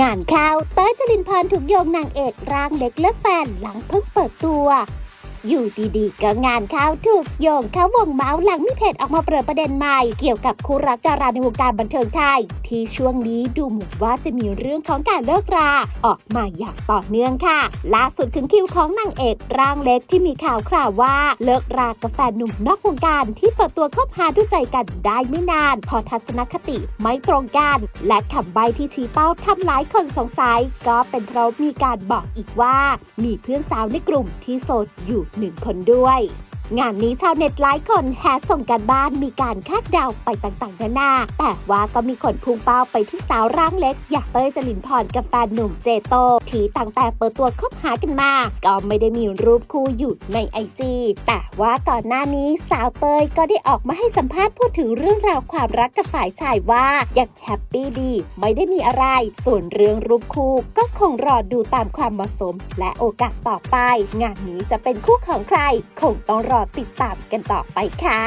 งานข่าวเต้ยจรินพรถูกโยงนางเอกร่างเล็กเลิกแฟนหลังเพิ่งเปิดตัว อยู่ดีๆ ก็งานข่าวถูกโยงเข้าวงเมาส์หลังมีเพจออกมาเปิดประเด็นใหม่ เกี่ยวกับคู่รักดาราในวงการบันเทิงไทย ที่ช่วงนี้ดูเหมือนว่าจะมีเรื่องของการเลิกรา ออกมาอย่างต่อเนื่องค่ะ ล่าสุดถึงคิวของนางเอกร่างเล็กที่มีข่าวคราวว่าเลิกรากับแฟนหนุ่มนอกวงการที่เปิดตัวคบหาดูใจกันได้ไม่นาน พอทัศนคติไม่ตรงกัน และคำใบที่ชี้เป้าทำหลายคนสงสัย ก็เป็นเพราะมีการบอกอีกว่า มีเพื่อนสาวในกลุ่มที่โสดอยู่หนึ่งคนด้วย งานนี้ชาวเน็ตหลายคนแห่ส่งกันบ้านมีการคาดเดาไปต่างๆ นานา แต่ว่าก็มีคนพุ่งเป้าไปที่สาวร่างเล็ก อย่างเต้ยจรินพรกับแฟนหนุ่มเจโต ที่ตั้งแต่เปิดตัวคบหากันมา ก็ไม่ได้มีรูปคู่อยู่ในไอจีแต่ว่าก่อนหน้านี้สาวเต้ยก็ได้ออกมาให้สัมภาษณ์พูดถึงเรื่องราวความรักกับฝ่ายชายว่ายังแฮปปี้ดี ไม่ได้มีอะไร ส่วนเรื่องรูปคู่ก็คงรอดูตามความเหมาะสม และโอกาสต่อไป งานนี้จะเป็นคู่ของใคร คงต้องรอติดตามกันต่อไปค่ะ